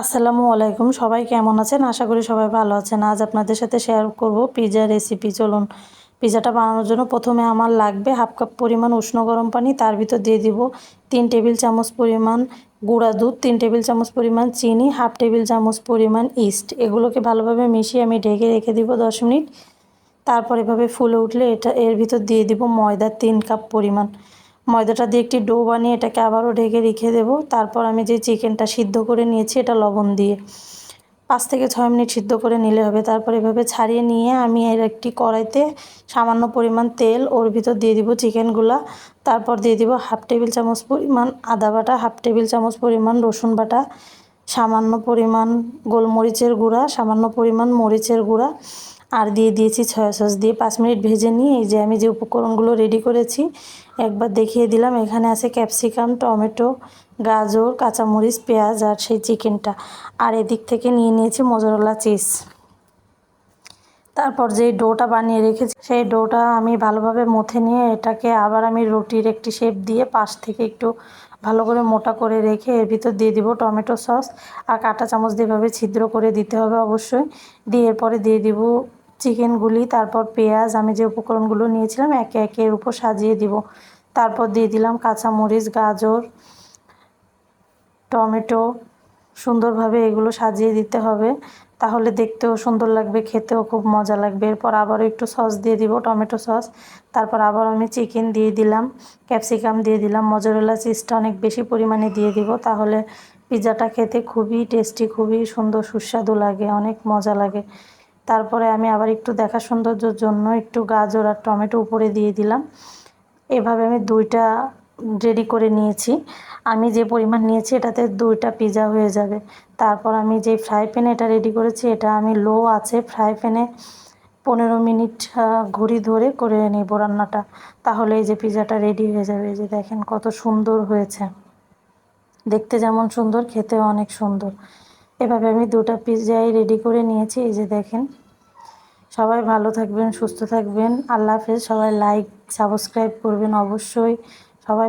আসসালামু আলাইকুম। সবাই কেমন আছেন? আশা করি সবাই ভালো আছেন। আজ আপনাদের সাথে শেয়ার করব পিজা রেসিপি চলুন পিজাটা বানানোর জন্য প্রথমে আমার লাগবে হাফ কাপ পরিমাণ উষ্ণ গরম পানি। তার ভিতর দিয়ে দিব তিন টেবিল চামচ পরিমাণ গুঁড়া দুধ, তিন টেবিল চামচ পরিমাণ চিনি হাফ টেবিল চামচ পরিমাণ ইস্ট এগুলোকে ভালোভাবে মিশিয়ে আমি ঢেকে রেখে দিব দশ মিনিট। তারপর এভাবে ফুলে উঠলে এটা, এর ভিতর দিয়ে দিব ময়দা তিন কাপ পরিমাণ। ময়দাটা দিয়ে একটি ডো বানিয়ে এটাকে আবারও ঢেকে রেখে দেব। তারপর আমি যে চিকেনটা সিদ্ধ করে নিয়েছি, এটা লবণ দিয়ে পাঁচ থেকে ছয় মিনিট সিদ্ধ করে নিলে হবে। তারপর এভাবে ছাড়িয়ে নিয়ে আমি এর একটি কড়াইতে সামান্য পরিমাণ তেল, ওর ভিতর দিয়ে দিব চিকেনগুলা। তারপর দিয়ে দিব হাফ টেবিল চামচ পরিমাণ আদা বাটা, হাফ টেবিল চামচ পরিমাণ রসুন বাটা, সামান্য পরিমাণ গোলমরিচের গুঁড়া, সামান্য পরিমাণ মরিচের গুঁড়া, আর দিয়ে দিয়েছি ছয়া সস দিয়ে। পাঁচ মিনিট ভেজে নিয়ে এই যে আমি যে উপকরণগুলো রেডি করেছি একবার দেখিয়ে দিলাম, এখানে আছে ক্যাপসিকাম, টমেটো, গাজর, কাঁচামরিচ, পেঁয়াজ আর সেই চিকেনটা। আর এদিক থেকে নিয়ে নিয়েছি মজরলা চিজ। তারপর যে ডোটা বানিয়ে রেখেছি, সেই ডোটা আমি ভালোভাবে মথে নিয়ে এটাকে আবার আমি রুটির একটি শেপ দিয়ে পাশ থেকে একটু ভালো করে মোটা করে রেখে এর ভিতর দিয়ে দিব টমেটো সস। আর কাঁটা চামচ দিয়েভাবে ছিদ্র করে দিতে হবে অবশ্যই। দিয়ে এরপরে দিয়ে দিব চিকেনগুলি, তারপর পেঁয়াজ, আমি যে উপকরণগুলো নিয়েছিলাম একে একে এর উপর সাজিয়ে দিব। তারপর দিয়ে দিলাম কাঁচামরিচ, গাজর, টমেটো। সুন্দরভাবে এগুলো সাজিয়ে দিতে হবে। তাহলে দেখতেও সুন্দর লাগবে, খেতেও খুব মজা লাগবে। এরপর আবারও একটু সস দিয়ে দিব, টমেটো সস। তারপর আবার আমি চিকেন দিয়ে দিলাম, ক্যাপসিকাম দিয়ে দিলাম, মজরেলা চিজটা অনেক বেশি পরিমাণে দিয়ে দিব। তাহলে পিৎজাটা খেতে খুবই টেস্টি, খুবই সুন্দর, সুস্বাদু লাগে, অনেক মজা লাগে। তারপরে আমি আবার একটু দেখা সৌন্দর্যের জন্য একটু গাজর আর টমেটো উপরে দিয়ে দিলাম। এভাবে আমি দুইটা রেডি করে নিয়েছি। আমি যে পরিমাণ নিয়েছি, এটাতে দুইটা পিজা হয়ে যাবে। তারপর আমি যে ফ্রাই প্যানে এটা রেডি করেছি, এটা আমি লো আছে ফ্রাই প্যানে পনেরো মিনিট ঘড়ি ধরে করে নেব রান্নাটা। তাহলে এই যে পিজাটা রেডি হয়ে যাবে, এই যে দেখেন কত সুন্দর হয়েছে। দেখতে যেমন সুন্দর, খেতেও অনেক সুন্দর। এভাবে আমি দুটা পিজাই রেডি করে নিয়েছি, এই যে দেখেন। সবাই ভালো থাকবেন সুস্থ থাকবেন। আল্লাহ হাফেজ। সবাই লাইক সাবস্ক্রাইব করবেন অবশ্যই। সবাই